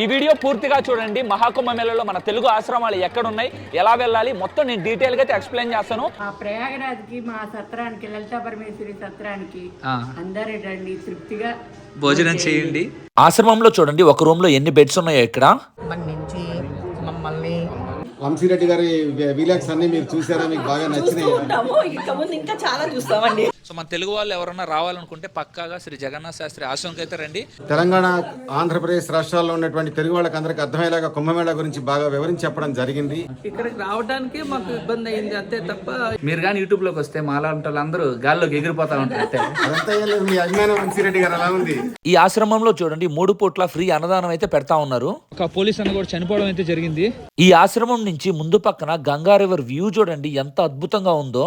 ఈ వీడియో పూర్తిగా చూడండి. మహాకుంభ మేళలో మన తెలుగు ఆశ్రమాలు ఎక్కడ ఉన్నాయి ఎలా వెళ్ళాలి మొత్తం నేను డీటెయిల్గా అయితే ఎక్స్ప్లెయిన్ చేస్తాను. ప్రయాగరాజ్కి మా సత్రానికి లలితా పరమేశ్వరి సత్రానికి అందరూ రండి తృప్తిగా భోజనం చేయండి. ఆశ్రమంలో చూడండి ఒక రూమ్లో ఎన్ని బెడ్స్ ఉన్నాయో ఇక్కడ? మన నుంచి మమ్మల్ని వంశీరెడ్డి గారి విలాక్స్ అన్ని మీరు చూసారా? మీకు బాగా నచ్చినాయి. ఇక చాలా చూస్తామండి. సో మన తెలుగు వాళ్ళు ఎవరన్నా రావాలనుకుంటే పక్కాగా శ్రీ జగన్నాథ శాస్త్రి ఆశ్రమంకి అయితే రండి. తెలంగాణ ఆంధ్రప్రదేశ్ రాష్ట్రాల్లో ఉన్నటువంటి తెలుగు వాళ్ళకి అందరికి అర్థమయ్యేలాగా కుంభమేళా గురించి బాగా వివరించి చెప్పడం జరిగింది. ఇక్కడికి రావడానికి మాకు ఇబ్బంది అయింది అంతే తప్ప మీరు కానీ యూట్యూబ్లోకి వస్తే మాలాంటి వాళ్ళందరూ గాల్లోకి ఎగిరిపోతా ఉంటారు మీ అభిమానం వంశీరెడ్డి గారు అలా ఉంది. ఈ ఆశ్రమంలో చూడండి మూడు పూట్ల ఫ్రీ అన్నదానం అయితే పెడతా ఉన్నారు. ఒక పోలీస్ అన్న కూడా చనిపోవడం అయితే జరిగింది. ఈ ఆశ్రమం నుంచి ముందు పక్కన గంగా రివర్ వ్యూ చూడండి ఎంత అద్భుతంగా ఉందో.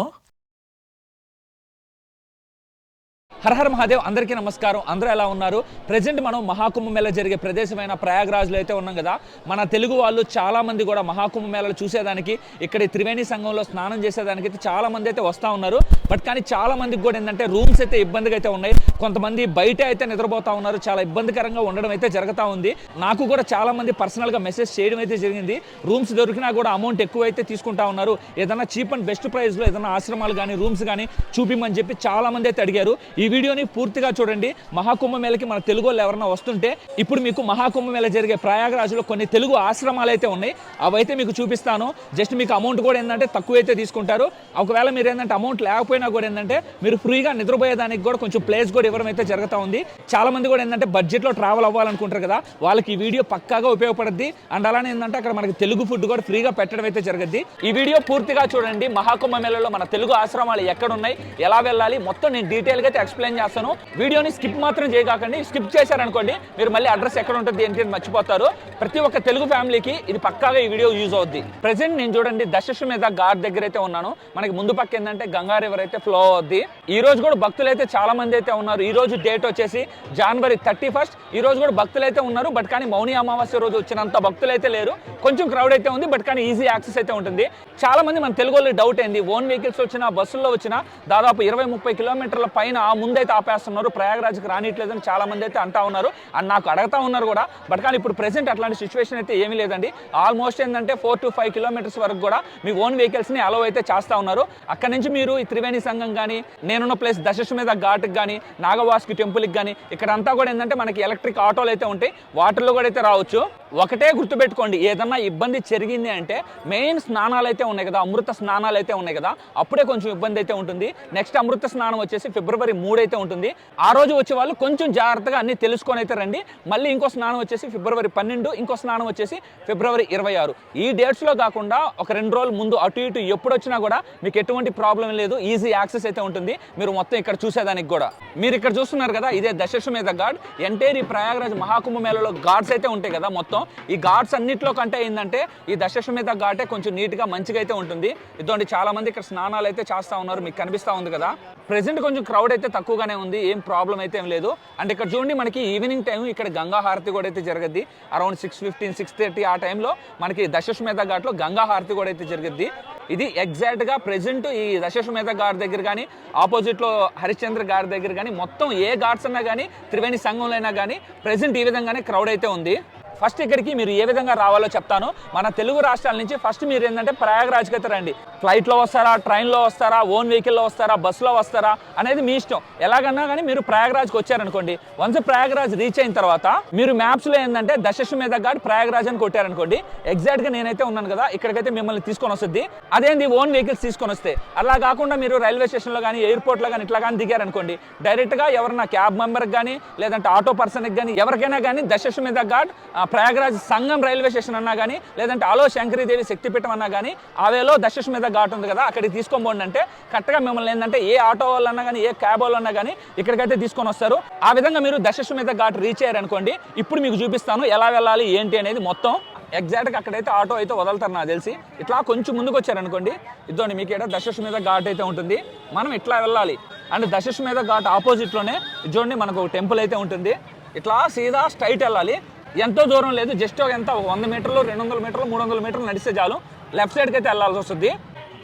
హరహర మహాదేవ్ అందరికీ నమస్కారం. అందరూ ఎలా ఉన్నారు? ప్రజెంట్ మనం మహాకుంభ మేళ జరిగే ప్రదేశమైన ప్రయాగ్రాజ్లో అయితే ఉన్నాం కదా. మన తెలుగు వాళ్ళు చాలామంది కూడా మహాకుంభ మేళలు చూసేదానికి ఇక్కడ త్రివేణి సంఘంలో స్నానం చేసేదానికి అయితే చాలా మంది అయితే వస్తూ ఉన్నారు. బట్ కానీ చాలా మందికి కూడా ఏంటంటే రూమ్స్ అయితే ఇబ్బందిగా అయితే ఉన్నాయి. కొంతమంది బయట అయితే నిద్రపోతూ ఉన్నారు. చాలా ఇబ్బందికరంగా ఉండడం అయితే జరుగుతూ ఉంది. నాకు కూడా చాలామంది పర్సనల్గా మెసేజ్ చేయడం అయితే జరిగింది. రూమ్స్ దొరికినా కూడా అమౌంట్ ఎక్కువ అయితే తీసుకుంటా ఉన్నారు. ఏదైనా చీప్ అండ్ బెస్ట్ ప్రైస్లో ఏదైనా ఆశ్రమాలు కానీ రూమ్స్ కానీ చూపిమని చెప్పి చాలా మంది అయితే అడిగారు. ఈ ఈ వీడియోని పూర్తిగా చూడండి. మహాకుంభమేళకి మన తెలుగు వాళ్ళు ఎవరైనా వస్తుంటే ఇప్పుడు మీకు మహాకుంభ మేళ జరిగే ప్రయాగరాజులో కొన్ని తెలుగు ఆశ్రమాలు అయితే ఉన్నాయి. అవైతే మీకు చూపిస్తాను. జస్ట్ మీకు అమౌంట్ కూడా ఏంటంటే తక్కువ అయితే తీసుకుంటారు. ఒకవేళ మీరు ఏంటంటే అమౌంట్ లేకపోయినా కూడా ఏంటంటే మీరు ఫ్రీగా నిద్రపోయేదానికి కూడా కొంచెం ప్లేస్ కూడా ఇవ్వడం అయితే జరుగుతూ ఉంది. చాలా మంది కూడా ఏంటంటే బడ్జెట్లో ట్రావెల్ అవ్వాలనుకుంటారు కదా వాళ్ళకి ఈ వీడియో పక్కాగా ఉపయోగపడుద్ది. అండ్ అలానే ఏంటంటే అక్కడ మనకి తెలుగు ఫుడ్ కూడా ఫ్రీగా పెట్టడం అయితే జరుగుద్ది. ఈ వీడియో పూర్తిగా చూడండి. మహాకుంభ మేళలో మన తెలుగు ఆశ్రమాలు ఎక్కడ ఉన్నాయి ఎలా వెళ్ళాలి మొత్తం నేను డీటెయిల్గా అయితే ఎక్స్ప్లెయిన్ చేస్తాను. వీడియోని స్కిప్ మాత్రం చేయకండి స్కిప్ చేశారనుకోండి మీరు మళ్ళీ అడ్రస్ ఎక్కడ ఉంటుంది ఏంటి అని మర్చిపోతారు. ప్రతి ఒక్క తెలుగు ఫ్యామిలీకి ఇది పక్కాగా ఈ వీడియో యూజ్ అవుద్ది. ప్రజెంట్ నేను చూడండి దశశ్వమేధ ఘాట్ దగ్గర అయితే ఉన్నాను. మనకి ముందు పక్క ఏంటంటే గంగా రివర్ అయితే ఫ్లో అవుద్ది. ఈ రోజు కూడా భక్తులు అయితే చాలా మంది అయితే ఉన్నారు. ఈ రోజు డేట్ వచ్చేసి జనవరి థర్టీ ఫస్ట్ ఈ రోజు కూడా భక్తులు అయితే ఉన్నారు బట్ కానీ మౌని అమావాస్య రోజు వచ్చినంత భక్తులు అయితే లేరు. కొంచెం క్రౌడ్ అయితే ఉంది బట్ కానీ ఈజీ యాక్సెస్ అయితే ఉంటుంది. చాలా మంది మన తెలుగు డౌట్ ఏంది? ఓన్ వెహికల్స్ వచ్చినా బస్సుల్లో వచ్చినా దాదాపు ఇరవై ముప్పై కిలోమీటర్ల పైన ఆ ముందైతే ఆపేస్తున్నారు. ప్రయాగరాజ్కి రానిట్లేదని చాలా మంది అయితే అంటా ఉన్నారు. అండ్ నాకు అడగతా ఉన్నారు కూడా. బట్ కానీ ఇప్పుడు ప్రెసెంట్ అట్లాంటి సిచ్యువేషన్ అయితే ఏమీ లేదండి. ఆల్మోస్ట్ ఏంటంటే ఫోర్ టు ఫైవ్ కిలోమీటర్స్ వరకు కూడా మీ ఓన్ వెహికల్స్ని అలవ్ అయితే చేస్తా ఉన్నారు. అక్కడ నుంచి మీరు ఈ త్రివేణి సంఘం కానీ నేనున్న ప్లేస్ దశశ్వమేధ ఘాట్కి కానీ నాగవాసుకి టెంపుల్కి కానీ ఇక్కడ అంతా కూడా ఏంటంటే మనకి ఎలక్ట్రిక్ ఆటోలు అయితే ఉంటాయి. వాటర్లో కూడా అయితే రావచ్చు. ఒకటే గుర్తుపెట్టుకోండి ఏదన్నా ఇబ్బంది జరిగింది అంటే మెయిన్ స్నానాలు అయితే ఉన్నాయి కదా అమృత స్నానాలు అయితే ఉన్నాయి కదా అప్పుడే కొంచెం ఇబ్బంది అయితే ఉంటుంది. నెక్స్ట్ అమృత స్నానం వచ్చేసి ఫిబ్రవరి మూడు అయితే ఉంటుంది. ఆ రోజు వచ్చే వాళ్ళు కొంచెం జాగ్రత్తగా అన్ని తెలుసుకొని అయితే రండి. మళ్ళీ ఇంకో స్నానం వచ్చేసి ఫిబ్రవరి పన్నెండు ఇంకో స్నానం వచ్చేసి ఫిబ్రవరి ఇరవై ఆరు. ఈ డేట్స్లో కాకుండా ఒక రెండు రోజులు ముందు అటు ఇటు ఎప్పుడు వచ్చినా కూడా మీకు ఎటువంటి ప్రాబ్లం లేదు ఈజీ యాక్సెస్ అయితే ఉంటుంది. మీరు మొత్తం ఇక్కడ చూసేదానికి కూడా. మీరు ఇక్కడ చూస్తున్నారు కదా ఇదే దశశ్వమేధ ఘాట్ ఎంటైర్ ఈ ప్రయాగరాజ్ మహాకుంభ మేళలో ఘాట్స్ అయితే ఉంటాయి కదా మొత్తం. ఈ ఘాట్స్ అన్నింటిలో కంటే ఏంటంటే ఈ దశశ్వమేధ ఘాటే కొంచెం నీట్గా మంచిగా అయితే ఉంటుంది. ఇటువంటి చాలా మంది ఇక్కడ స్నానాలు అయితే చేస్తూ ఉన్నారు. మీకు కనిపిస్తూ ఉంది కదా. ప్రెసెంట్ కొంచెం క్రౌడ్ అయితే తక్కువగానే ఉంది. ఏం ప్రాబ్లం అయితే ఏం లేదు. అండ్ ఇక్కడ చూడండి మనకి ఈవినింగ్ టైం ఇక్కడ గంగా హారతి కూడా అయితే జరగద్ది. Around six fifteen six thirty ఆ టైంలో మనకి దశశ్వమేధ ఘాట్లో గంగా హారతి కూడా అయితే జరగద్ది. ఇది ఎగ్జాక్ట్గా ప్రెసెంట్ ఈ దశశ్వమేధ గారి దగ్గర కానీ ఆపోజిట్లో హరిశ్చంద్ర గారి దగ్గర కానీ మొత్తం ఏ ఘాట్స్ అన్నా కానీ త్రివేణి సంఘంలో అయినా కానీ ప్రెసెంట్ ఈ విధంగానే క్రౌడ్ అయితే ఉంది. ఫస్ట్ ఇక్కడికి మీరు ఏ విధంగా రావాలో చెప్తాను. మన తెలుగు రాష్ట్రాల నుంచి ఫస్ట్ మీరు ఏంటంటే ప్రయాగరాజ్కి అయితే రండి. ఫ్లైట్లో వస్తారా ట్రైన్లో వస్తారా ఓన్ వెహికల్లో వస్తారా బస్సులో వస్తారా అనేది మీ ఇష్టం. ఎలాగన్నా కానీ మీరు ప్రయాగరాజ్కి వచ్చారనుకోండి. వన్స్ ప్రయాగరాజ్ రీచ్ అయిన తర్వాత మీరు మ్యాప్స్లో ఏంటంటే దశశ్వమేధ ఘాట్ ప్రయాగరాజ్ అని కొట్టారనుకోండి. ఎగ్జాక్ట్గా నేనైతే ఉన్నాను కదా ఇక్కడికైతే మిమ్మల్ని తీసుకొని వస్తుంది. అదేంది ఓన్ వెహికల్స్ తీసుకొని వస్తే? అలా కాకుండా మీరు రైల్వే స్టేషన్లో కానీ ఎయిర్పోర్ట్లో కానీ ఇట్లా కానీ దిగారనుకోండి. డైరెక్ట్గా ఎవరన్నా క్యాబ్ మెంబర్కి కానీ లేదంటే ఆటో పర్సన్కి కానీ ఎవరికైనా కానీ దశశ్వమేధ ఘాట్ ప్రయాగరాజ్ సంగం రైల్వే స్టేషన్ అన్నా కానీ లేదంటే ఆలో శంకరీదేవి శక్తిపీఠం అన్నా కానీ అవేలో మీద ఘాట్ ఉంది కదా అక్కడికి తీసుకోబోండి అంటే కరెక్ట్గా మిమ్మల్ని ఏంటంటే ఏ ఆటో వాళ్ళు అన్నా కానీ ఏ క్యాబ్ వాళ్ళు అన్నా కానీ ఇక్కడికైతే తీసుకొని వస్తారు. ఆ విధంగా మీరు దశశ్వమేధ ఘాట్ రీచ్ అయ్యారనుకోండి ఇప్పుడు మీకు చూపిస్తాను ఎలా వెళ్ళాలి ఏంటి అనేది మొత్తం. ఎగ్జాక్ట్గా అక్కడైతే ఆటో అయితే వదలుతారు నాకు తెలిసి. ఇట్లా కొంచెం ముందుకు వచ్చారనుకోండి ఇద్దండి మీకు ఇక్కడ మీద ఘాట్ అయితే ఉంటుంది. మనం ఇట్లా వెళ్ళాలి. అండ్ దశశ్వమేధ ఘాట్ ఆపోజిట్లోనే చూడండి మనకు టెంపుల్ అయితే ఉంటుంది. ఇట్లా సీదా స్ట్రైట్ వెళ్ళాలి. ఎంతో దూరం లేదు జస్ట్ ఎంత వంద మీటర్లు రెండు వందల మీటర్లు మూడు వందల మీటర్లు నడిస్తే చాలు. లెఫ్ట్ సైడ్కి అయితే వెళ్ళాల్సి వస్తుంది.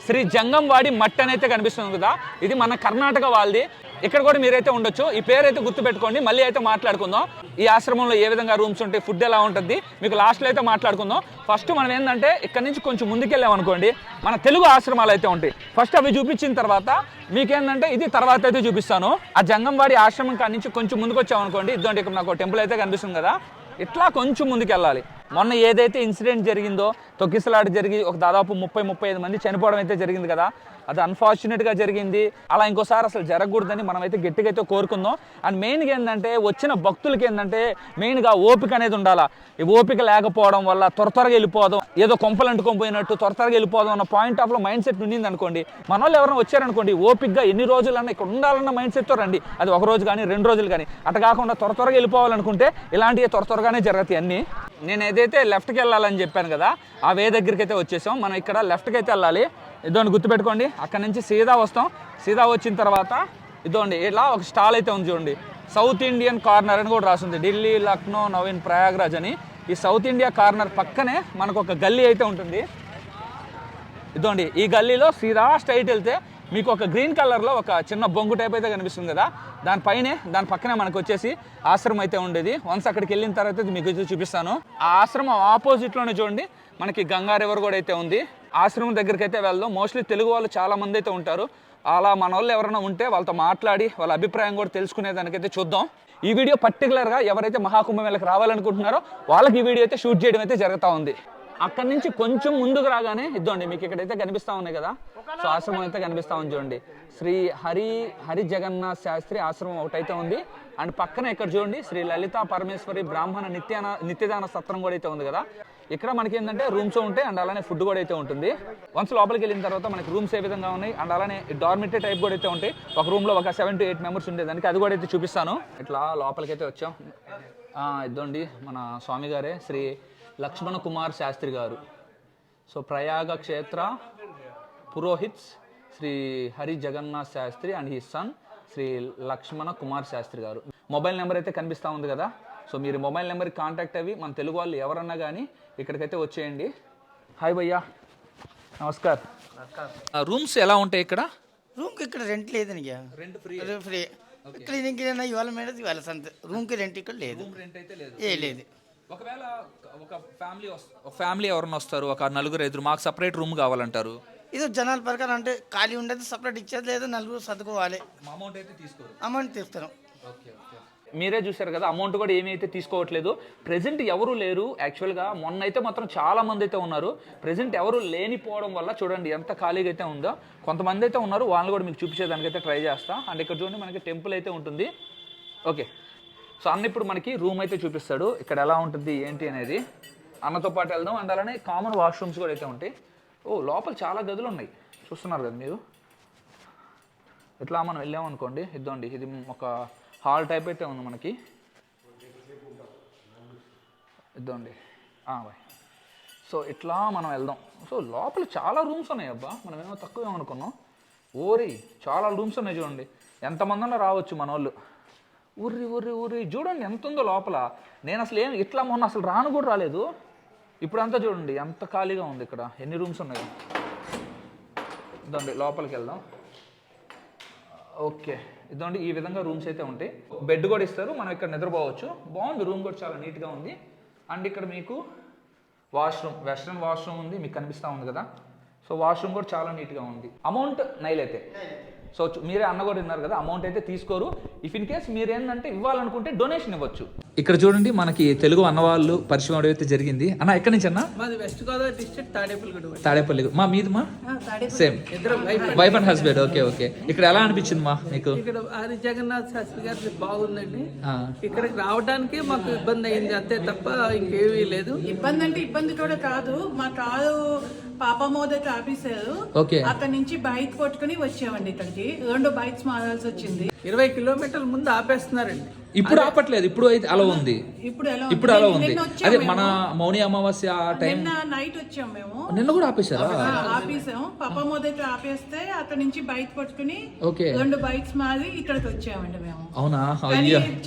శ్రీ జంగంవాడి మట్టి అనైతే కనిపిస్తుంది కదా ఇది మన కర్ణాటక వాళ్ళది. ఇక్కడ కూడా మీరైతే ఉండొచ్చు. ఈ పేరు అయితే గుర్తుపెట్టుకోండి మళ్ళీ అయితే మాట్లాడుకుందాం. ఈ ఆశ్రమంలో ఏ విధంగా రూమ్స్ ఉంటాయి ఫుడ్ ఎలా ఉంటుంది మీకు లాస్ట్లో అయితే మాట్లాడుకుందాం. ఫస్ట్ మనం ఏంటంటే ఇక్కడ నుంచి కొంచెం ముందుకెళ్ళాం అనుకోండి మన తెలుగు ఆశ్రమాలు అయితే ఉంటాయి. ఫస్ట్ అవి చూపించిన తర్వాత మీకేంటంటే ఇది తర్వాత అయితే చూపిస్తాను. ఆ జంగంవాడి ఆశ్రమం కాడి నుంచి కొంచెం ముందుకు వచ్చాం అనుకోండి ఇదంటే ఇక్కడ నాకు టెంపుల్ అయితే కనిపిస్తుంది కదా. ఇట్లా కొంచెం ముందుకెళ్ళాలి? మొన్న ఏదైతే ఇన్సిడెంట్ జరిగిందో తొక్కిసలాట జరిగి ఒక దాదాపు ముప్పై ముప్పై ఐదు మంది చనిపోవడం అయితే జరిగింది కదా. అది అన్ఫార్చునేట్గా జరిగింది. అలా ఇంకోసారి అసలు జరగకూడదని మనం అయితే గట్టిగా అయితే కోరుకుందాం. అండ్ మెయిన్గా ఏంటంటే వచ్చిన భక్తులకి ఏంటంటే మెయిన్గా ఓపిక అనేది ఉండాలా. ఈ ఓపిక లేకపోవడం వల్ల త్వర త్వరగా వెళ్ళిపోవడం ఏదో కొంపలు అంటుకొని పోయినట్టు త్వర త్వరగా వెళ్ళిపోదాం అన్న పాయింట్ ఆఫ్లో మైండ్ సెట్ ఉండింది అనుకోండి మన వాళ్ళు ఎవరైనా వచ్చారనుకోండి ఓపికగా ఎన్ని రోజులన్నా ఇక్కడ ఉండాలన్న మైండ్ సెట్తో రండి. అది ఒక రోజు కానీ రెండు రోజులు కానీ అటు కాకుండా త్వర త్వరగా వెళ్ళిపోవాలనుకుంటే ఇలాంటివి త్వర త్వరగానే జరుగుతాయి అన్నీ. నేనైతే ఏదైతే లెఫ్ట్కి వెళ్ళాలని చెప్పాను కదా ఆ వే దగ్గరికి అయితే వచ్చేసాం. మనం ఇక్కడ లెఫ్ట్కి అయితే వెళ్ళాలి. ఇదోండి గుర్తుపెట్టుకోండి. అక్కడ నుంచి సీదా వస్తాం. సీదా వచ్చిన తర్వాత ఇదోండి ఇలా ఒక స్టాల్ అయితే ఉంది చూడండి. సౌత్ ఇండియన్ కార్నర్ అని కూడా రాసింది. ఢిల్లీ లక్నో నవీన్ ప్రయాగ్రాజ్ అని. ఈ సౌత్ ఇండియా కార్నర్ పక్కనే మనకు ఒక గల్లీ అయితే ఉంటుంది. ఇదోండి ఈ గల్లీలో సీదా స్ట్రైట్ వెళ్తే మీకు ఒక గ్రీన్ కలర్లో ఒక చిన్న బొంగు టైప్ అయితే కనిపిస్తుంది కదా. దానిపైనే దాని పక్కనే మనకు వచ్చేసి ఆశ్రమం అయితే ఉండేది. వన్స్ అక్కడికి వెళ్ళిన తర్వాత మీకు చూపిస్తాను. ఆ ఆశ్రమం ఆపోజిట్లోనే చూడండి. మనకి గంగా రివర్ కూడా అయితే ఉంది. ఆశ్రమం దగ్గరికి అయితే వెళ్దాం. మోస్ట్లీ తెలుగు వాళ్ళు చాలామంది అయితే ఉంటారు. అలా మన వాళ్ళు ఎవరైనా ఉంటే వాళ్ళతో మాట్లాడి వాళ్ళ అభిప్రాయం కూడా తెలుసుకునేదానికైతే చూద్దాం. ఈ వీడియో పర్టికులర్గా ఎవరైతే మహాకుంభమేళకి రావాలనుకుంటున్నారో వాళ్ళకి ఈ వీడియో అయితే షూట్ చేయడం అయితే జరుగుతూ ఉంది. అక్కడి నుంచి కొంచెం ముందుకు రాగానే ఇద్దండి మీకు ఇక్కడైతే కనిపిస్తా ఉన్నాయి కదా. సో ఆశ్రమం అయితే కనిపిస్తా ఉంది చూడండి. శ్రీ హరి హరి జగన్నాథ్ శాస్త్రి ఆశ్రమం ఒకటైతే ఉంది. అండ్ పక్కన ఇక్కడ చూడండి శ్రీ లలిత పరమేశ్వరి బ్రాహ్మణ నిత్యాన నిత్యదాన సత్రం కూడా అయితే ఉంది కదా. ఇక్కడ మనకి ఏంటంటే రూమ్స్ ఉంటాయి అండ్ అలానే ఫుడ్ కూడా అయితే ఉంటుంది. వన్స్ లోపలికి వెళ్ళిన తర్వాత మనకి రూమ్స్ ఏ విధంగా ఉన్నాయి అండ్ అలానే డార్మిటరీ టైప్ కూడా అయితే ఉంటాయి. ఒక రూమ్లో ఒక సెవెన్ టు ఎయిట్ మెంబర్స్ ఉండేదానికి అది కూడా అయితే చూపిస్తాను. ఇట్లా లోపలికి అయితే వచ్చాం. ఇదండి మన స్వామి గారే శ్రీ లక్ష్మణ కుమార్ శాస్త్రి గారు. So Prayag Kshetra Purohits Shri Hari Jagannath Shastri and he son Shri Lakshmana Kumar Shastri గారు. మొబైల్ నెంబర్ అయితే కనిపిస్తూ ఉంది కదా? సో మీరు మొబైల్ నెంబర్కి కాంటాక్ట్ అవి మన తెలుగు వాళ్ళు ఎవరన్నా కానీ ఇక్కడికైతే వచ్చేయండి. హాయ్ భయ్యా. నమస్కార్. రూమ్స్ ఎలా ఉంటాయి ఇక్కడ? రూమ్కి ఇక్కడ రెంట్ లేదని రెంట్ ఫ్రీ. ఫ్రీ. క్లీనింగ్ ఏదైనా ఇవాళ మేడం ఇవాళ సంత. రూమ్కి రెంట్ ఇక్కడ లేదు. రెంట్ అయితే లేదు. ఏ లేదు. ఒకవేళ ఒక ఫ్యామిలీ ఒక ఫ్యామిలీ ఎవరైనా వస్తారు ఒక నలుగురు ఐదుగురు మాకు సపరేట్ రూమ్ కావాలంటారు. ఇది జనాల ప్రకారం అంటే ఖాళీ ఉండదు సపరేట్ ఇచ్చేది లేదు నలుగురు సర్దుకోవాలి. అమౌంట్ అయితే తీసుకోరు. అమౌంట్ తీస్తాను. Okay okay. మీరే చూశారు కదా అమౌంట్ కూడా ఏమీ అయితే తీసుకోవట్లేదు. ప్రెజెంట్ ఎవరు లేరు యాక్చువల్గా మొన్న అయితే మాత్రం చాలా మంది అయితే ఉన్నారు. ప్రెజెంట్ ఎవరు లేనిపోవడం వల్ల చూడండి ఎంత ఖాళీగా అయితే ఉందో. కొంతమంది అయితే ఉన్నారు వాళ్ళని కూడా మీకు చూపించేదానికైతే ట్రై చేస్తా. అండ్ ఇక్కడ చూడండి మనకి టెంపుల్ అయితే ఉంటుంది. ఓకే సో అన్న ఇప్పుడు మనకి రూమ్ అయితే చూపిస్తాడు. ఇక్కడ ఎలా ఉంటుంది ఏంటి అనేది. అన్నతో పాటు వెళ్దాం. అండ్ అలానే కామన్ వాష్రూమ్స్ కూడా అయితే ఉంటాయి. ఓ లోపల చాలా గదులు ఉన్నాయి. చూస్తున్నారు కదా మీరు? ఇట్లా మనం వెళ్ళామనుకోండి ఇద్దండి ఇది ఒక హాల్ టైప్ అయితే ఉంది మనకి. ఇద్దండి బాయ్. సో ఇట్లా మనం వెళ్దాం. సో లోపల చాలా రూమ్స్ ఉన్నాయి అబ్బా. మనం ఏమో తక్కువ అనుకున్నాం ఓరి చాలా రూమ్స్ ఉన్నాయి చూడండి. ఎంతమంది రావచ్చు మన వాళ్ళు. ఊర్రి ఊర్రి ఊర్రి చూడండి ఎంత ఉందో లోపల. నేను అసలు ఏం ఇట్లా మొన్న అసలు రాను కూడా రాలేదు. ఇప్పుడంతా చూడండి ఎంత ఖాళీగా ఉంది ఇక్కడ. ఎన్ని రూమ్స్ ఉన్నాయి? ఇదండి లోపలికి వెళ్దాం. ఓకే. ఇదండి ఈ విధంగా రూమ్స్ అయితే ఉంటాయి. బెడ్ కూడా ఇస్తారు మనం ఇక్కడ నిద్రపోవచ్చు. బాగుంది రూమ్ కూడా చాలా నీట్గా ఉంది. అండ్ ఇక్కడ మీకు వాష్రూమ్ వెస్ట్రన్ వాష్రూమ్ ఉంది మీకు కనిపిస్తూ ఉంది కదా. సో వాష్రూమ్ కూడా చాలా నీట్గా ఉంది. అమౌంట్ నైల్ అయితే. సో మీరే అన్న కూడా విన్నారు కదా అమౌంట్ అయితే తీసుకోరు. ఇఫ్ ఇన్ కేస్ మీరు ఏంటంటే ఇవ్వాలనుకుంటే డొనేషన్ ఇవ్వచ్చు. ఇక్కడ చూడండి మనకి తెలుగు అన్నవాళ్ళు పరిచయం అవడం అయితే జరిగింది. అన్న ఎక్కడి నుంచి అన్న? మాది వెస్ట్ గోదావరి డిస్ట్రిక్ట్ తాడేపల్లిగూడ తాడేపల్లి మా మీది మా సేమ్ ఇద్దరు wife wife and husband okay okay ఇక్కడ ఎలా అనిపించింది మా మీకు? ఇక్కడ హరి జగన్నాథ్ శాస్త్రి గారి బాగుందండి. ఆ, ఇక్కడికి రావడానికి మాకు ఇబ్బంది అయింది అంతే తప్ప ఇంకేమీ లేదు. ఇబ్బంది అంటే ఇబ్బంది కూడా కాదు. మా కారు పాప మోదటి ఓకే. అక్కడ నుంచి బైక్ కొట్టుకుని వచ్చామండి ఇక్కడికి. రెండు బైక్స్ మారాల్సి వచ్చింది. ఇరవై కిలోమీటర్ల ముందు ఆపేస్తున్నారండి. ఇప్పుడు ఆపట్లేదు ఇప్పుడు అయితే అలా ఉంది. ఇప్పుడు ఎలా ఇప్పుడు అలా ఉంది. అదే. మన మౌని అమావాస్య ఆ టైం. నిన్న నైట్ వచ్చాం మేము. నిన్న కూడా ఆపేశారా? ఆ, ఆపేసాం పాప మొదట ఆపేస్తే అక్కడ నుంచి బైక్ పట్టుకుని ఓకే. రెండు బైక్స్ మాది ఇక్కడికి వచ్చామండి మేము. అవునా?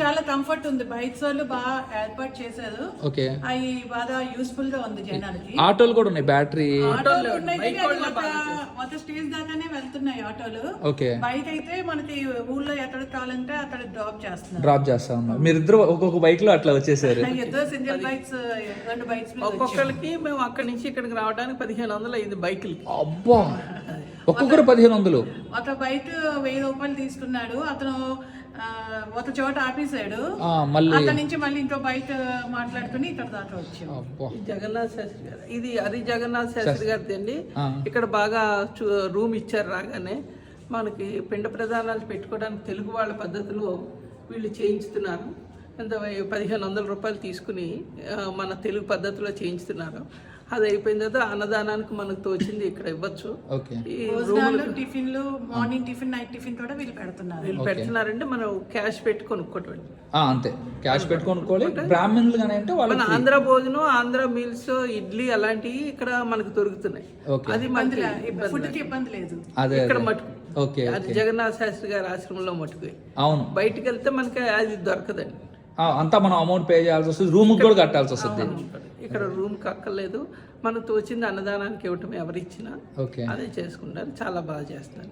చాలా కంఫర్ట్ ఉంది. బైక్స్ వాళ్ళు బాగా ఏర్పాటు చేశారు. ఓకే. అవి బాగా యూస్ఫుల్గా ఉంది జనాలకి. ఆటోలు కూడా ఉన్నాయి బ్యాటరీ. ఆటోలు ఉన్నాయి ఒక స్టేజ్ దాకానే వెళ్తున్నాయి ఆటోలు. ఓకే. బైక్ అయితే మనకి ఊళ్ళో ఎక్కడ కావాలంటే అక్కడ డ్రాప్ చేస్తున్నారు. డ్రాప్ చేస్తా ఉన్నా. మీరిద్దరు ఒక్కొక్క బైక్లో అట్లా వచ్చేసారు. ఒక్కొక్కరికి మేము అక్కడి నుంచి ఇక్కడికి రావడానికి పదిహేను వందలు అయింది బైకులకి. అబ్బా! ఒక్కొక్కరు పదిహేను వందలు. ఒక బైక్ వెయ్యి రూపాయలు తీసుకున్నాడు. అతను ఒక చోట ఆపేశాడు. ఆ, మళ్ళీ అక్కడి నుంచి మళ్ళీ ఇంకో బైక్ మాట్లాడుకుని ఇక్కడ దాకా వచ్చాం. అబ్బా! ఈ జగన్నాథ్ శాస్త్రి గారు. ఇది హరి జగన్నాథ్ శాస్త్రి గారిది అండి. ఇక్కడ బాగా చూ- రూమ్ ఇచ్చారు రాగానే. మనకి పిండ ప్రధానాలు పెట్టుకోవడానికి తెలుగు వాళ్ళ పద్ధతిలో వీళ్ళు చేయించుతున్నారు. ఎంత పదిహేను వందల రూపాయలు తీసుకుని మన తెలుగు పద్ధతిలో చేయించుతున్నారు. అది అయిపోయిన తర్వాత అన్నదానానికి మనకు తోచింది ఇక్కడ ఇవ్వచ్చు. టిఫిన్లు మార్నింగ్ టిఫిన్ నైట్ టిఫిన్ కూడా వీళ్ళు పెడుతున్నారు. వీళ్ళు పెడుతున్నారంటే మనం క్యాష్ పెట్టి కొనుక్కోవటం ఆ, అంతే. క్యాష్ పెట్టుకోనుకోవాలి బ్రాహ్మణులు కానీ అంటే మన ఆంధ్ర భోజనం ఆంధ్ర మీల్స్ ఇడ్లీ అలాంటివి ఇక్కడ మనకు దొరుకుతున్నాయి. అది మనకి కి ఇబ్బంది లేదు. అదే ఇక్కడ. మటుకు ఓకే అది జగన్నాథ్ శాస్త్రి గారి ఆశ్రమంలో మటుకు. అవును. బయటికి వెళ్తే మనకి అది దొరకదండి. అంతా మనం అమౌంట్ పే చేయాల్సి వస్తుంది రూమ్ కూడా కట్టాల్సి వస్తుంది. ఇక్కడ రూమ్ కక్కర్లేదు మనకు తోచింది అన్నదానానికి ఇవ్వటం ఎవరిచ్చినా ఓకే. అదే చేసుకుంటారు. చాలా బాగా చేస్తారు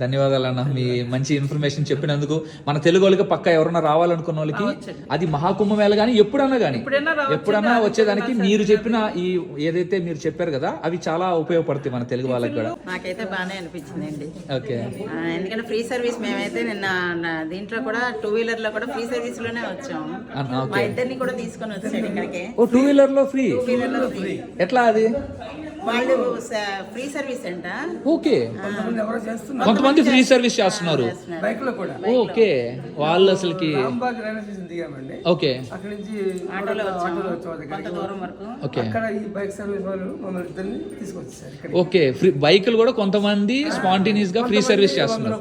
ధన్యవాదాలు అన్న. మీ మంచి ఇన్ఫర్మేషన్ చెప్పినందుకు మన తెలుగు వాళ్ళకి పక్క ఎవరైనా రావాలనుకున్న వాళ్ళకి అది మహాకుంభమేళ కానీ ఎప్పుడన్నా కానీ. ఎప్పుడన్నా వచ్చేదానికి మీరు చెప్పిన ఈ ఏదైతే మీరు చెప్పారు కదా అవి చాలా ఉపయోగపడతాయి మన తెలుగు వాళ్ళకి కూడా. నాకైతే బాగానే అనిపించిందండి. ఓకే. ఎందుకంటే ఫ్రీ సర్వీస్ మేమైతే నిన్న దీంట్లో కూడా టూ వీలర్లో కూడా ఫ్రీ సర్వీస్లోనే వచ్చాము మా ఓకే. ఇద్దరిని కూడా తీసుకొని వచ్చాడు ఇక్కడికి. ఓ టూ వీలర్లో ఫ్రీ? టూ వీలర్లో ఫ్రీ. ఎట్లా? అది? వాళ్ళు ఫ్రీ సర్వీస్ అంట. ఓకే. కొంతమంది ఫ్రీ సర్వీస్ చేస్తున్నారు. ఓకే. వాళ్ళు అసలుకి ఓకే. అక్కడి నుంచి ఆటోలో వచ్చాము. కొంత దూరం వరకు. ఓకే. అక్కడ ఈ బైక్ సర్వీస్ వాళ్ళు మమ్మల్ని ఇద్దరిని ఓకే. ఫ్రీ బైకులు కూడా కొంతమంది స్పాంటేనియస్గా ఫ్రీ సర్వీస్ చేస్తున్నారు.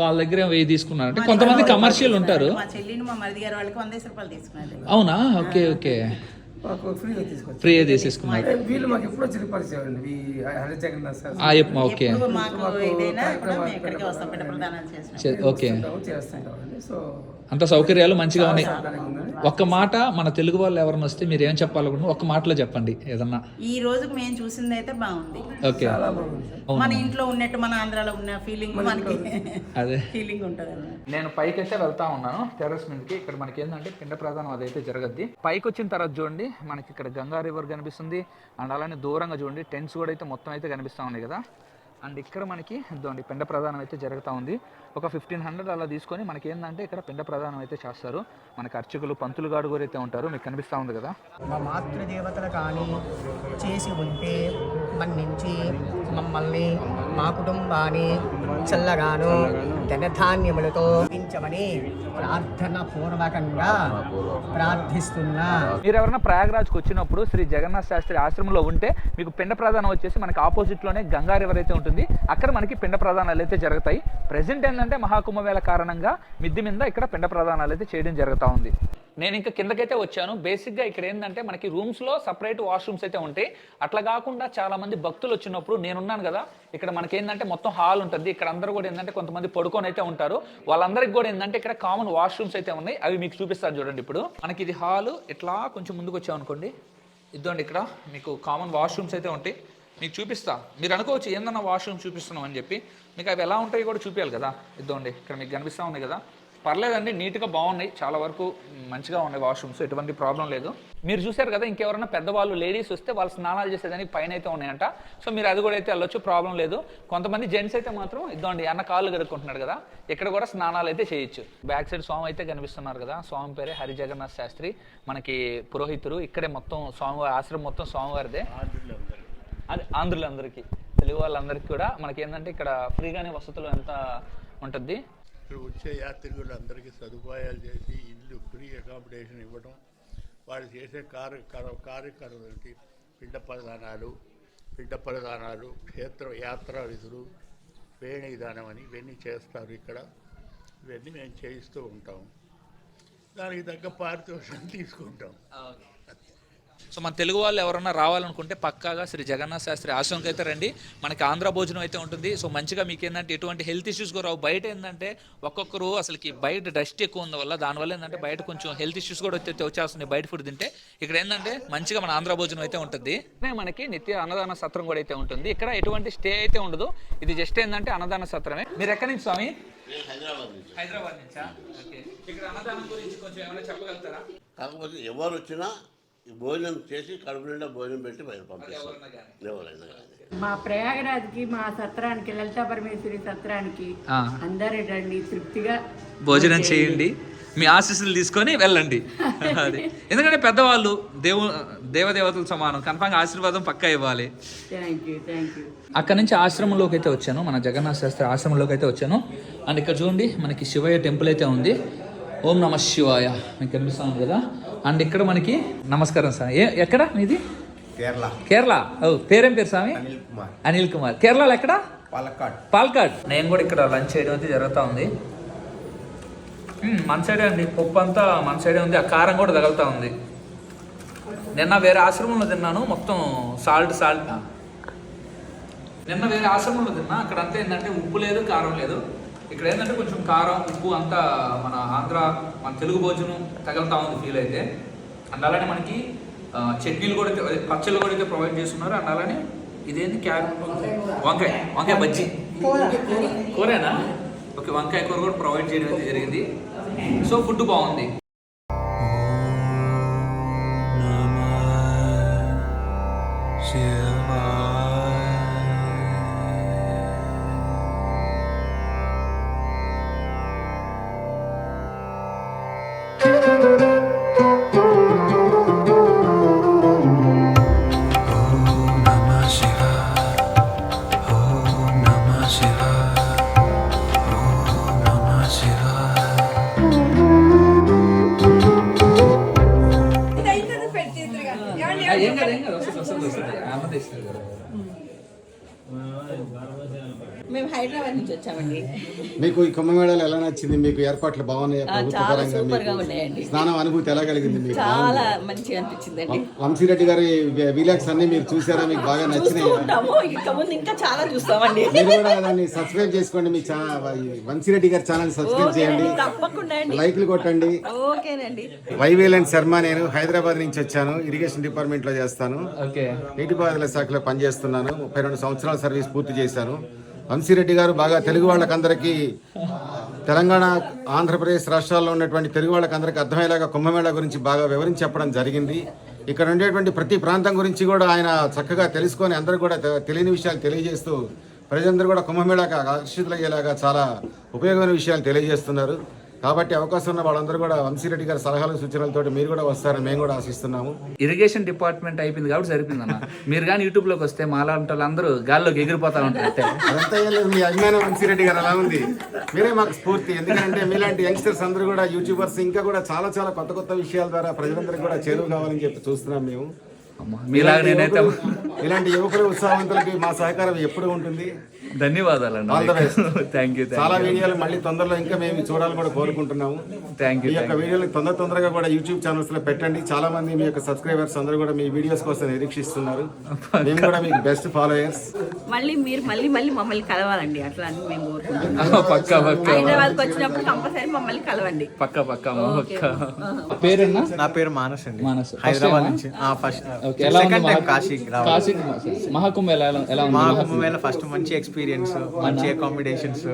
వాళ్ళ దగ్గర వెయ్యి తీసుకున్నారు. అంటే కొంతమంది కమర్షియల్ ఉంటారు. మా చెల్లిని మా మరిది గారి వాళ్ళకి వందేసి రూపాయలు తీసుకున్నారు. అవునా? Okay okay. మాకు ఫ్రీగా తీసేసుకున్నారు. వీళ్ళు మాకు ఎప్పుడో అండి. ఈ Hari Jagannath sir okay. Okay. చేస్తుంటామండి so అంత సౌకర్యాలు మంచిగా ఉన్నాయి. ఒక్క మాట మన తెలుగు వాళ్ళు ఎవరైనా వస్తే మీరు ఏం చెప్పాలనుకుంటున్నారు ఒక్క మాటలో చెప్పండి ఏదన్నా. ఈ రోజు మేము చూసింది అయితే బాగుంది. ఓకే. మన ఇంట్లో ఉన్నట్టు మన ఆంధ్రాలో ఉన్న ఫీలింగ్ మనకి అదే. ఫీలింగ్ ఉంటుంది నేను పైకి అయితే వెళ్తా ఉన్నాను టెర్రస్ మీదకి. ఇక్కడ మనకి ఏంటంటే పిండ ప్రధానం అదైతే జరగద్ది. పైకి వచ్చిన తర్వాత చూడండి మనకి ఇక్కడ గంగా రివర్ కనిపిస్తుంది. అండ్ అలానే దూరంగా చూడండి టెంట్స్ కూడా అయితే మొత్తం అయితే కనిపిస్తూ ఉన్నాయి కదా. అండ్ ఇక్కడ మనకి పిండ ప్రధానం అయితే జరుగుతూ ఉంది. ఒక ఫిఫ్టీన్ హండ్రెడ్ అలా తీసుకొని మనకి ఏంటంటే ఇక్కడ పిండ ప్రధానం అయితే చేస్తారు. మనకి అర్చకులు పంతులు గాడు కూడా అయితే ఉంటారు. మీకు కనిపిస్తూ ఉంది కదా? మా మాతృదేవతలు కానీ చేసి ఉంటే మన్నించి మమ్మల్ని మా కుటుంబాన్ని చల్లగాను ధనధాన్యములతో పెంచమని ప్రార్థన పూర్వకంగా ప్రార్థిస్తున్నా. మీరు ఎవరైనా ప్రయాగ్రాజ్కి వచ్చినప్పుడు శ్రీ జగన్నాథ్ శాస్త్రి ఆశ్రమంలో ఉంటే మీకు పిండ ప్రధానం వచ్చేసి మనకి ఆపోజిట్లోనే గంగా రివర్ అయితే ఉంటుంది. అక్కడ మనకి పిండ ప్రధానాలు అయితే జరుగుతాయి. ప్రజెంట్ ఏంటంటే మహాకుంభమేళ కారణంగా మిద్ది మీద ఇక్కడ పిండ ప్రధానాలు అయితే చేయడం జరుగుతూ ఉంది. నేను ఇంకా కిందకైతే వచ్చాను. బేసిక్గా ఇక్కడ ఏంటంటే మనకి రూమ్స్లో సపరేట్ వాష్రూమ్స్ అయితే ఉంటాయి. అట్లా కాకుండా చాలా మంది భక్తులు వచ్చినప్పుడు నేనున్నాను కదా ఇక్కడ మనకి ఏంటంటే మొత్తం హాల్ ఉంటుంది. ఇక్కడ అందరూ కూడా ఏంటంటే కొంతమంది పడుకొని అయితే ఉంటారు. వాళ్ళందరికీ కూడా ఏంటంటే ఇక్కడ కామన్ వాష్రూమ్స్ అయితే ఉన్నాయి. అవి మీకు చూపిస్తాను చూడండి ఇప్పుడు. మనకి ఇది హాల్ ఇట్లా కొంచెం ముందుకు వచ్చాం అనుకోండి. ఇద్దండి ఇక్కడ మీకు కామన్ వాష్రూమ్స్ అయితే ఉంటాయి. మీకు చూపిస్తా. మీరు అనుకోవచ్చు ఏందన్నా వాష్రూమ్ చూపిస్తున్నాం అని చెప్పి. మీకు అవి ఎలా ఉంటాయో కూడా చూపించాలి కదా. ఇద్దండి ఇక్కడ మీకు కనిపిస్తూ ఉన్నాయి కదా. పర్లేదండి నీట్గా బాగున్నాయి. చాలా వరకు మంచిగా ఉన్నాయి వాష్రూమ్స్ ఎటువంటి ప్రాబ్లం లేదు. మీరు చూశారు కదా ఇంకెవరైనా పెద్దవాళ్ళు లేడీస్ వస్తే వాళ్ళు స్నానాలు చేసేదానికి పైన అయితే ఉన్నాయంట. సో మీరు అది కూడా అయితే వెళ్ళొచ్చు ప్రాబ్లం లేదు. కొంతమంది జెంట్స్ అయితే మాత్రం ఇద్దండి అన్న కాళ్ళు కడుక్కుంటున్నాడు కదా. ఇక్కడ కూడా స్నానాలు అయితే చేయొచ్చు. బ్యాక్ సైడ్ స్వామి అయితే కనిపిస్తున్నారు కదా. స్వామి పేరే హరి జగన్నాథ్ శాస్త్రి. మనకి పురోహితుడు. ఇక్కడే మొత్తం స్వామివారి ఆశ్రమం మొత్తం స్వామివారిదే. అది ఆంధ్రులందరికీ. తెలుగు వాళ్ళందరికీ కూడా మనకి ఏంటంటే ఇక్కడ ఫ్రీగానే వసతులు ఎంత ఉంటుంది ఇక్కడ వచ్చే యాత్రికులందరికీ సదుపాయాలు చేసి ఇల్లు ఫ్రీ అకామిడేషన్ ఇవ్వడం వాళ్ళు చేసే కార్య కర- కార్యక్రమాలకి పిండ ప్రధానాలు పిండ ప్రధానాలు క్షేత్ర యాత్రా విధులు వేణి విధానం అని ఇవన్నీ చేస్తారు ఇక్కడ. ఇవన్నీ మేము చేయిస్తూ ఉంటాం. దానికి తగ్గ పారితోషికం తీసుకుంటాం. సో మన తెలుగు వాళ్ళు ఎవరన్నా రావాలనుకుంటే పక్కాగా శ్రీ జగన్నాథ శాస్త్రి ఆశ్రమంకి అయితే రండి. మనకి ఆంధ్ర భోజనం అయితే ఉంటుంది. సో మంచిగా మీకు ఏంటంటే ఎటువంటి హెల్త్ ఇష్యూస్ కూడా రావు. బయట ఏంటంటే ఒక్కొక్కరు అసలుకి బయట డస్ట్ ఎక్కువ ఉంది వల్ల దానివల్ల ఏంటంటే బయట కొంచెం హెల్త్ ఇష్యూస్ కూడా వచ్చే వచ్చేస్తున్నాయి బయట ఫుడ్ తింటే. ఇక్కడ ఏంటంటే మంచిగా మన ఆంధ్ర భోజనం అయితే ఉంటుంది. మనకి నిత్య అన్నదాన సత్రం కూడా అయితే ఉంటుంది. ఇక్కడ ఎటువంటి స్టే అయితే ఉండదు. ఇది జస్ట్ ఏంటంటే అన్నదాన సత్రమే. మీరు ఎక్కడి నుంచి స్వామి? హైదరాబాద్ నుంచి. హైదరాబాద్ నుంచా? ఓకే. ఇక్కడ అన్నదానం గురించి కొంచెం ఏమైనా చెప్పగలుగుతారా? కాకపోతే ఎవరు వచ్చినా భోజనం చేసి కడుపు నిండా భోజనం పెట్టి బయట కానీ ఎవరైనా కానీ మా ప్రయాగరాజ్కి మా సత్రానికి లలితా పరమేశ్వరి సత్రానికి. అందరూ రండి తృప్తిగా భోజనం చేయండి. మీ ఆశీస్సులు తీసుకొని వెళ్ళండి. అది. ఎందుకంటే పెద్దవాళ్ళు దేవు దేవదేవతలు సమానం. కన్ఫామ్గా ఆశీర్వాదం పక్కా ఇవ్వాలి. అక్కడ నుంచి ఆశ్రమంలోకి అయితే వచ్చాను. మన జగన్నాథ శాస్త్రి ఆశ్రమంలోకి అయితే వచ్చాను. అండ్ ఇక్కడ చూడండి మనకి శివయ్య టెంపుల్ అయితే ఉంది. ఓం నమ శివాయ. మీకు కనిపిస్తా ఉంది కదా? అండ్ ఇక్కడ మనకి నమస్కారం సార్. ఏ ఎక్కడ మీది? కేరళ. కేరళ. ఓ పేరేం పేరు స్వామి? అనిల్ కుమార్. అనిల్ కుమార్. కేరళలో ఎక్కడ? పాలక్కాడ్. పాల్కాడ్ నేను కూడా ఇక్కడ లంచ్ చేయడం అయితే జరుగుతూ ఉంది. మన సైడే అండి. పప్పు అంతా మన సైడే ఉంది. ఆ కారం కూడా తగులుతూ ఉంది. నిన్న వేరే ఆశ్రమంలో తిన్నాను. మొత్తం సాల్ట్ సాల్ట్. నిన్న వేరే ఆశ్రమంలో తిన్నా. అక్కడ అంతా ఏంటంటే ఉప్పు లేదు కారం లేదు. ఇక్కడ ఏంటంటే కొంచెం కారం ఉప్పు అంతా మన ఆంధ్ర మన తెలుగు భోజనం తగులుతా ఉంది ఫీల్ అయితే. అండ్ అలానే మనకి చట్నీలు కూడా పచ్చళ్ళు కూడా అయితే ప్రొవైడ్ చేస్తున్నారు. అండ్ అలానే ఇదేంటి క్యారెట్ వంకాయ. వంకాయ బజ్జీ. కూరేనా? ఓకే వంకాయ కూర కూడా ప్రొవైడ్ చేయడం అయితే జరిగింది. సో ఫుడ్ బాగుంది. మేము హైదరాబాద్ నుంచి వచ్చామండి. మీకు ఈ కుంభమేళాలు ఎలా నచ్చింది? మీకు ఏర్పాట్లు బాగున్నాయా? చాలా సూపర్గా మీకు ఉన్నాయండి. స్నానం అనుభూతి ఎలా కలిగింది మీకు? చాలా మంచిగా అనిపించిందండి వంశీరెడ్డి గారి విలాక్స్ అన్ని మీరు చూసారా? మీకు బాగా నచ్చినాయి? ఉంటాము. ఇంకా ముందు ఇంకా చాలా చూస్తామండి. మీరు కూడా దాన్ని సబ్స్క్రైబ్ చేసుకోండి మీ వంశీరెడ్డి గారి ఛానల్ సబ్స్క్రైబ్ చేయండి. తప్పకుండా అండి. లైక్లు కొట్టండి. ఓకేనండి. వైవేలెంట్ శర్మ నేను హైదరాబాద్ నుంచి వచ్చాను. ఇరిగేషన్ డిపార్ట్మెంట్లో చేస్తాను. ఓకే. నీటిపారుదల శాఖలో పనిచేస్తున్నాను. ముప్పై రెండు సంవత్సరాల సర్వీస్ పూర్తి చేశాను. వంశీరెడ్డి గారు బాగా తెలుగు వాళ్ళకందరికీ తెలంగాణ ఆంధ్రప్రదేశ్ రాష్ట్రాల్లో ఉన్నటువంటి తెలుగు వాళ్ళకందరికీ అర్థమయ్యేలాగా కుంభమేళా గురించి బాగా వివరించి చెప్పడం జరిగింది. ఇక్కడ ఉండేటువంటి ప్రతి ప్రాంతం గురించి కూడా ఆయన చక్కగా తెలుసుకొని అందరూ కూడా తె- తెలియని విషయాలు తెలియజేస్తూ ప్రజలందరూ కూడా కుంభమేళాకు ఆకర్షితులయ్యేలాగా చాలా ఉపయోగమైన విషయాలు తెలియజేస్తున్నారు. కాబట్టి అవకాశం ఉన్న వాళ్ళందరూ కూడా వంశీరెడ్డి గారి సలహాలు సూచనలతో మీరు కూడా వస్తారని మేము కూడా ఆశిస్తున్నాము. ఇరిగేషన్ డిపార్ట్మెంట్ అయిపోయింది కాబట్టి సరిపోయింది అన్న. మీరు కానీ యూట్యూబ్లోకి వస్తే మాలాంటి వాళ్ళందరూ గాల్లోకి ఎగిరిపోతా ఉంటారు. అదంతా లేదు మీ అభిమానం వంశీరెడ్డి గారు అలా ఉంది. మీరే మాకు స్ఫూర్తి. ఎందుకంటే మీలాంటి యంగ్స్టర్స్ అందరూ కూడా యూట్యూబర్స్ ఇంకా కూడా చాలా చాలా కొత్త కొత్త విషయాల ద్వారా ప్రజలందరికీ కూడా చేరువ కావాలని చెప్పి చూస్తున్నాం మేము. మీలాగా నేనైతే ఇలాంటి యువకులు ఉత్సాహవంతులకి మా సహకారం ఎప్పుడు ఉంటుంది? ధన్యవాదాలు All the best. Thank you చాలా వీడియోలు మళ్ళీ తొందరలో ఇంకా మేము చూడాలని కూడా కోరుకుంటున్నాము. థ్యాంక్ ఈ యూ యొక్క వీడియోలు తొందర తొందరగా కూడా యూట్యూబ్ ఛానల్స్లో పెట్టండి. చాలా మంది మీ యొక్క సబ్స్క్రైబర్స్ అందరూ కూడా మీ వీడియోస్ కోసం నిరీక్షిస్తున్నారు. మేము కూడా మీకు బెస్ట్ ఫాలోయర్స్ మళ్ళీ మీరు మళ్ళీ మళ్ళీ మమ్మల్ని కలవాలండి అట్లా అని మేము కోరుకుంటున్నాం. పక్క పక్క. హైదరాబాద్కి వచ్చినప్పుడు కంపల్సరీ మమ్మల్ని కలవండి. పక్క పక్క పక్క. పేరున్నా నా పేరు మానస్ అండి. మానస్. హైదరాబాద్ నుంచి ఆ, ఫస్ట్ ఓకే ఎలా ఉంది సెకండ్ టైం మహా- కాశీకి రావాలి. కాశీ మహాకుంభ ఎలా ఎలా ఉంది మా మహాకుంభ? ఫస్ట్ మంచి ఎక్స్పీరియన్స్ మంచి అకామిడేషన్స్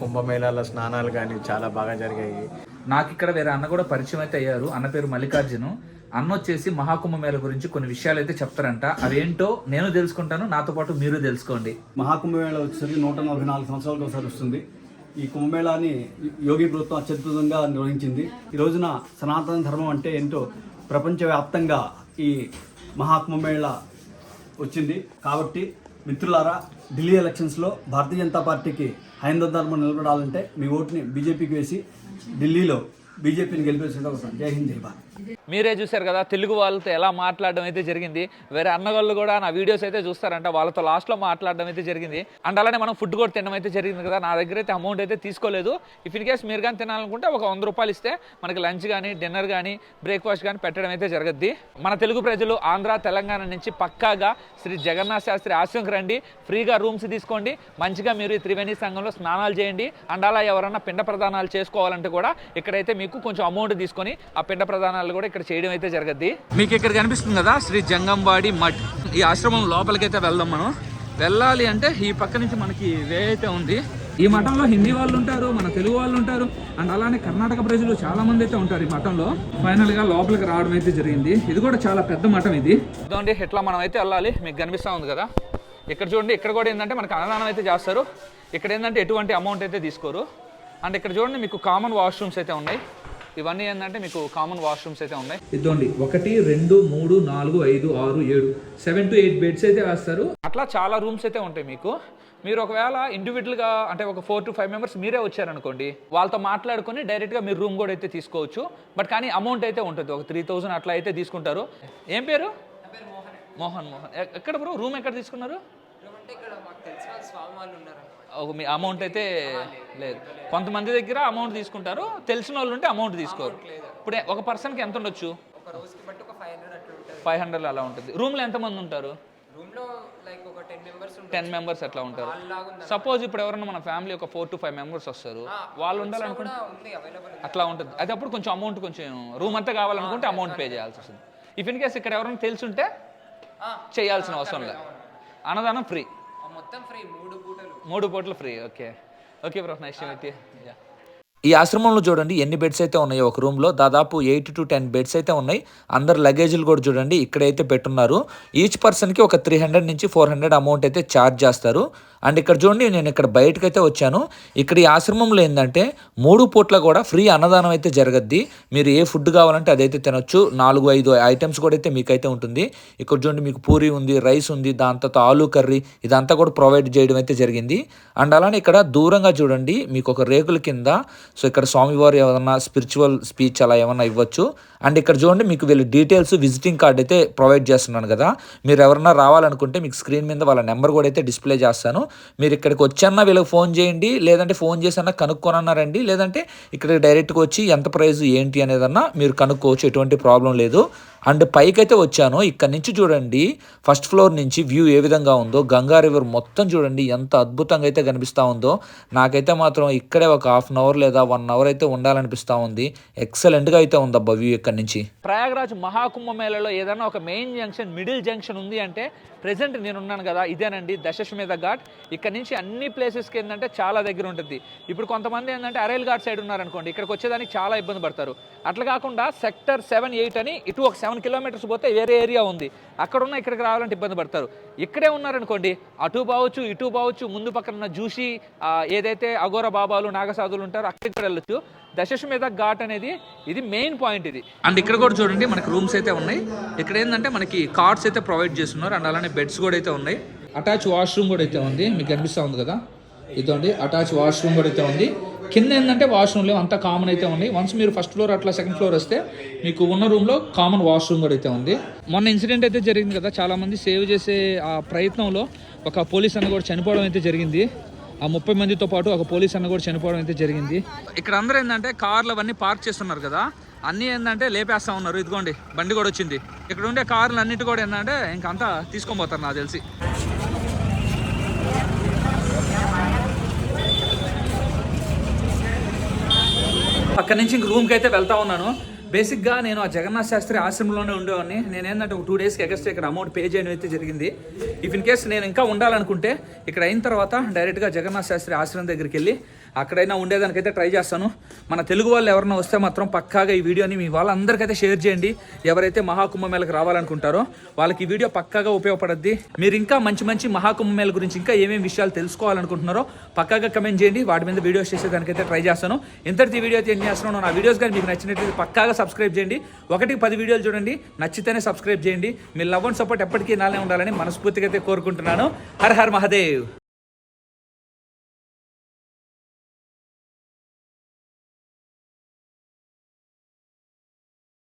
కుంభమేళాలో స్నానాలు కానీ చాలా బాగా జరిగాయి. నాకు ఇక్కడ వేరే అన్న కూడా పరిచయం అయితే అయ్యారు. అన్న పేరు మల్లికార్జును. అన్న వచ్చేసి మహాకుంభ మేళ గురించి కొన్ని విషయాలు అయితే చెప్తారంట. అవేంటో నేను తెలుసుకుంటాను నాతో పాటు మీరు తెలుసుకోండి. మహాకుంభమేళ వచ్చేసరికి నూట నలభై నాలుగు సంవత్సరాలకు ఒకసారి వస్తుంది. ఈ కుంభమేళాని యోగి ప్రభుత్వం అత్యద్భుతంగా నిర్వహించింది. ఈ రోజున సనాతన ధర్మం అంటే ఏంటో ప్రపంచవ్యాప్తంగా ఈ మహాకుంభమేళ వచ్చింది. కాబట్టి మిత్రులారా ఢిల్లీ ఎలక్షన్స్లో భారతీయ జనతా పార్టీకి హైందవ ధర్మం నిలబడాలంటే మీ ఓటుని బీజేపీకి వేసి ఢిల్లీలో బీజేపీని గెలిపేసిన జై హింద్ జై భారత్. మీరే చూశారు కదా తెలుగు వాళ్ళతో ఎలా మాట్లాడడం అయితే జరిగింది. వేరే అన్నగాళ్ళు కూడా నా వీడియోస్ అయితే చూస్తారంట వాళ్ళతో లాస్ట్లో మాట్లాడడం అయితే జరిగింది. అండ్ అలానే మనం ఫుడ్ కూడా తినడం అయితే జరిగింది కదా నా దగ్గర అయితే అమౌంట్ అయితే తీసుకోలేదు. ఇఫ్ ఇన్ కేస్ మీరు కానీ తినాలనుకుంటే ఒక వంద రూపాయలు ఇస్తే మనకి లంచ్ కానీ డిన్నర్ కానీ బ్రేక్ఫాస్ట్ కానీ పెట్టడం అయితే జరగద్ది. మన తెలుగు ప్రజలు ఆంధ్ర తెలంగాణ నుంచి పక్కాగా శ్రీ జగన్నాథ్ శాస్త్రి ఆశ్రమంకి రండి. ఫ్రీగా రూమ్స్ తీసుకోండి. మంచిగా మీరు ఈ త్రివేణి సంఘంలో స్నానాలు చేయండి. అండ్ అలా ఎవరన్నా పిండ ప్రదానాలు చేసుకోవాలంటే కూడా ఇక్కడైతే మీకు కొంచెం అమౌంట్ తీసుకొని ఆ పిండ ప్రదానాలు కూడా ఇక్కడ చేయడం అయితే జరగద్ది. మీకు ఇక్కడ కనిపిస్తుంది కదా శ్రీ జంగంవాడి మఠ్. ఈ ఆశ్రమం లోపలికైతే వెళ్దాం మనం. వెళ్ళాలి అంటే ఈ పక్క నుంచి మనకి వే అయితే ఉంది. ఈ మఠంలో హిందీ వాళ్ళు ఉంటారు మన తెలుగు వాళ్ళు ఉంటారు అండ్ అలానే కర్ణాటక ప్రజలు చాలా మంది అయితే ఉంటారు ఈ మఠంలో. ఫైనల్గా లోపలికి రావడం అయితే జరిగింది. ఇది కూడా చాలా పెద్ద మఠం ఇది. ఇదండి ఇట్లా మనం అయితే వెళ్ళాలి. మీకు కనిపిస్తా ఉంది కదా. ఇక్కడ చూడండి ఇక్కడ కూడా ఏంటంటే మనకి అన్నదానం అయితే చేస్తారు. ఇక్కడ ఏంటంటే ఎటువంటి అమౌంట్ అయితే తీసుకోరు. అండ్ ఇక్కడ చూడండి మీకు కామన్ వాష్రూమ్స్ అయితే ఉన్నాయి. ఇవన్నీ ఏంటంటే మీకు కామన్ వాష్రూమ్స్ అయితే ఉన్నాయి. ఇదండి ఒకటి రెండు మూడు నాలుగు ఐదు ఆరు ఏడు సెవెన్ టు ఎయిట్ బెడ్స్ అయితే వేస్తారు. అట్లా చాలా రూమ్స్ అయితే ఉంటాయి మీకు. మీరు ఒకవేళ ఇండివిజువల్గా అంటే ఒక ఫోర్ టు ఫైవ్ మెంబర్స్ మీరే వచ్చారనుకోండి వాళ్ళతో మాట్లాడుకొని డైరెక్ట్గా మీరు రూమ్ కూడా అయితే తీసుకోవచ్చు. బట్ కానీ అమౌంట్ అయితే ఉంటుంది. ఒక త్రీ థౌజండ్ అట్లా అయితే తీసుకుంటారు. ఏం పేరు? మోహన్. మోహన్ ఎక్కడ బ్రో? రూమ్ ఎక్కడ తీసుకున్నారు? ఒక మీ అమౌంట్ అయితే లేదు. కొంతమంది దగ్గర అమౌంట్ తీసుకుంటారు తెలిసిన వాళ్ళు ఉంటే అమౌంట్ తీసుకోరు. ఇప్పుడు ఒక పర్సన్కి ఎంత ఉండొచ్చు? ఫైవ్ హండ్రెడ్ అలా ఉంటుంది. రూమ్లో ఎంతమంది ఉంటారు? టెన్ మెంబర్స్ అట్లా ఉంటారు. సపోజ్ ఇప్పుడు ఎవరైనా మన ఫ్యామిలీ ఒక ఫోర్ టు ఫైవ్ మెంబర్స్ వస్తారు. వాళ్ళు ఉండాలనుకుంటే అట్లా ఉంటుంది. అయితే అప్పుడు కొంచెం అమౌంట్ కొంచెం రూమ్ అంతా కావాలనుకుంటే అమౌంట్ పే చేయాల్సి వస్తుంది. ఇఫ్ ఇన్ కేస్ ఇక్కడ ఎవరైనా తెలుసుంటే చేయాల్సిన అవసరం లేదు. అన్నదానం ఫ్రీ మొత్తం ఫ్రీ మూడు పూటలు. మూడు పూటలు free okay okay bro nice with ఈ ఆశ్రమంలో చూడండి ఎన్ని బెడ్స్ అయితే ఉన్నాయో. ఒక రూమ్లో దాదాపు ఎయిట్ టు టెన్ బెడ్స్ అయితే ఉన్నాయి. అందరు లగేజ్లు కూడా చూడండి ఇక్కడైతే పెట్టున్నారు. ఈచ్ పర్సన్కి ఒక త్రీ హండ్రెడ్ నుంచి ఫోర్ హండ్రెడ్ అమౌంట్ అయితే ఛార్జ్ చేస్తారు. అండ్ ఇక్కడ చూడండి నేను ఇక్కడ బయటకు అయితే వచ్చాను. ఇక్కడ ఈ ఆశ్రమంలో ఏంటంటే మూడు పూట్ల కూడా ఫ్రీ అన్నదానం అయితే జరగద్ది. మీరు ఏ ఫుడ్ కావాలంటే అదైతే తినొచ్చు. నాలుగు ఐదు ఐటమ్స్ కూడా అయితే మీకైతే ఉంటుంది. ఇక్కడ చూడండి మీకు పూరి ఉంది రైస్ ఉంది దాని తర్వాత ఆలు కర్రీ ఇదంతా కూడా ప్రొవైడ్ చేయడం అయితే జరిగింది. అండ్ అలానే ఇక్కడ దూరంగా చూడండి మీకు ఒక రేకుల కింద సో ఇక్కడ స్వామివారు ఏమన్నా స్పిరిచువల్ స్పీచ్ అలా ఏమన్నా ఇవ్వచ్చు? అండ్ ఇక్కడ చూడండి మీకు వీళ్ళు డీటెయిల్స్ విజిటింగ్ కార్డ్ అయితే ప్రొవైడ్ చేస్తున్నాను కదా. మీరు ఎవరన్నా రావాలనుకుంటే మీకు స్క్రీన్ మీద వాళ్ళ నెంబర్ కూడా అయితే డిస్ప్లే చేస్తాను. మీరు ఇక్కడికి వచ్చన్నా వీళ్ళకి ఫోన్ చేయండి లేదంటే ఫోన్ చేసన్నా కనుక్కోనన్నారండి లేదంటే ఇక్కడ డైరెక్ట్గా వచ్చి ఎంత ప్రైస్ ఏంటి అనేదన్నా మీరు కనుక్కోవచ్చు ఎటువంటి ప్రాబ్లం లేదు. అండ్ పైకైతే వచ్చాను ఇక్కడ నుంచి చూడండి ఫస్ట్ ఫ్లోర్ నుంచి వ్యూ ఏ విధంగా ఉందో గంగా రివర్ మొత్తం చూడండి ఎంత అద్భుతంగా అయితే కనిపిస్తూ ఉందో. నాకైతే మాత్రం ఇక్కడే ఒక హాఫ్ అన్ అవర్ లేదా వన్ అవర్ అయితే ఉండాలనిపిస్తూ ఉంది. ఎక్సలెంట్గా అయితే ఉందబ్బా వ్యూ ఇక్కడ నుంచి. ప్రయాగరాజ్ మహాకుంభ మేళలో ఏదైనా ఒక మెయిన్ జంక్షన్ మిడిల్ జంక్షన్ ఉంది అంటే ప్రెసెంట్ నేను ఉన్నాను కదా ఇదేనండి దశశ్వమేధ ఘాట్. ఇక్కడ నుంచి అన్ని ప్లేసెస్కి ఏంటంటే చాలా దగ్గర ఉంటుంది. ఇప్పుడు కొంతమంది ఏంటంటే అరేల్ ఘాట్ సైడ్ ఉన్నారనుకోండి ఇక్కడికి వచ్చేదానికి చాలా ఇబ్బంది పడతారు. అట్లా కాకుండా సెక్టర్ సెవెన్ ఎయిట్ అని ఇటు ఒక సెవెన్ కిలోమీటర్స్ పోతే వేరే ఏరియా ఉంది. అక్కడ ఉన్న ఇక్కడికి రావాలంటే ఇబ్బంది పడతారు. ఇక్కడే ఉన్నారనుకోండి అటు బావచ్చు ఇటు బావచ్చు ముందు పక్కన ఉన్న జూషి ఏదైతే అఘోర బాబాలు నాగసాధులు ఉంటారో అక్కడికి వెళ్ళొచ్చు. దశశ్వమేధ ఘాట్ అనేది ఇది మెయిన్ పాయింట్ ఇది. అండ్ ఇక్కడ కూడా చూడండి మనకి రూమ్స్ అయితే ఉన్నాయి. ఇక్కడ ఏంటంటే మనకి కార్డ్స్ అయితే ప్రొవైడ్ చేస్తున్నారు అండ్ అలానే బెడ్స్ కూడా అయితే ఉన్నాయి. అటాచ్ వాష్రూమ్ కూడా అయితే ఉంది. మీకు కనిపిస్తూ ఉంది కదా? ఇదండి అటాచ్ వాష్రూమ్ కూడా అయితే ఉంది. కింద ఏంటంటే వాష్రూమ్ లేవు అంతా కామన్ అయితే ఉన్నాయి వన్స్ మీరు ఫస్ట్ ఫ్లోర్ అట్లా సెకండ్ ఫ్లోర్ వస్తే మీకు ఉన్న రూమ్లో కామన్ వాష్రూమ్ కూడా అయితే ఉంది. మొన్న ఇన్సిడెంట్ అయితే జరిగింది కదా? చాలా మంది సేవ్ చేసే ఆ ప్రయత్నంలో ఒక పోలీస్ అన్న కూడా చనిపోవడం అయితే జరిగింది. ఆ ముప్పై మందితో పాటు ఒక పోలీస్ అన్న కూడా చనిపోవడం అయితే జరిగింది. ఇక్కడ అందరూ ఏంటంటే కార్లు అవన్నీ పార్క్ చేస్తున్నారు కదా. అన్నీ ఏంటంటే లేపేస్తా ఉన్నారు. ఇదిగోండి బండి కూడా వచ్చింది. ఇక్కడ ఉండే కార్లు అన్నిటి కూడా ఏంటంటే ఇంకంతా తీసుకొని పోతారు నాకు తెలిసి. అక్కడి నుంచి ఇంక రూమ్కి అయితే వెళ్తా ఉన్నాను. బేసిక్గా నేను ఆ జగన్నాథ్ శాస్త్రి ఆశ్రమంలోనే ఉండేవాడిని. నేను ఏంటంటే ఒక టూ డేస్కి ఎగస్ట్ ఇక్కడ అమౌంట్ పే చేయడం అయితే జరిగింది. ఇఫ్ ఇన్ కేస్ నేను ఇంకా ఉండాలనుకుంటే ఇక్కడ అయిన తర్వాత డైరెక్ట్గా జగన్నాథ్ శాస్త్రి ఆశ్రమం దగ్గరికి వెళ్ళి అక్కడైనా ఉండేదానికైతే ట్రై చేస్తాను. మన తెలుగు వాళ్ళు ఎవరైనా వస్తే మాత్రం పక్కాగా ఈ వీడియోని మీ వాళ్ళందరికైతే షేర్ చేయండి. ఎవరైతే మహాకుంభమేళకు రావాలనుకుంటారో వాళ్ళకి ఈ వీడియో పక్కాగా ఉపయోగపడద్ది. మీరు ఇంకా మంచి మంచి మహాకుంభమేళ గురించి ఇంకా ఏమేమి విషయాలు తెలుసుకోవాలనుకుంటున్నారో పక్కాగా కమెంట్ చేయండి. వాటి మీద వీడియోస్ చేసేదానికైతే ట్రై చేస్తాను. ఇంతటి వీడియో అయితే ఏం చేస్తున్నాను. నా వీడియోస్ కానీ మీకు నచ్చినట్లయితే పక్కాగా సబ్స్క్రైబ్ చేయండి. ఒకటి పది వీడియోలు చూడండి. నచ్చితేనే సబ్స్క్రైబ్ చేయండి. మీ లవ్ అండ్ సపోర్ట్ ఎప్పటికీ నాలే ఉండాలని మనస్ఫూర్తిగా అయితే కోరుకుంటున్నాను. హర్ హర్ మహాదేవ్.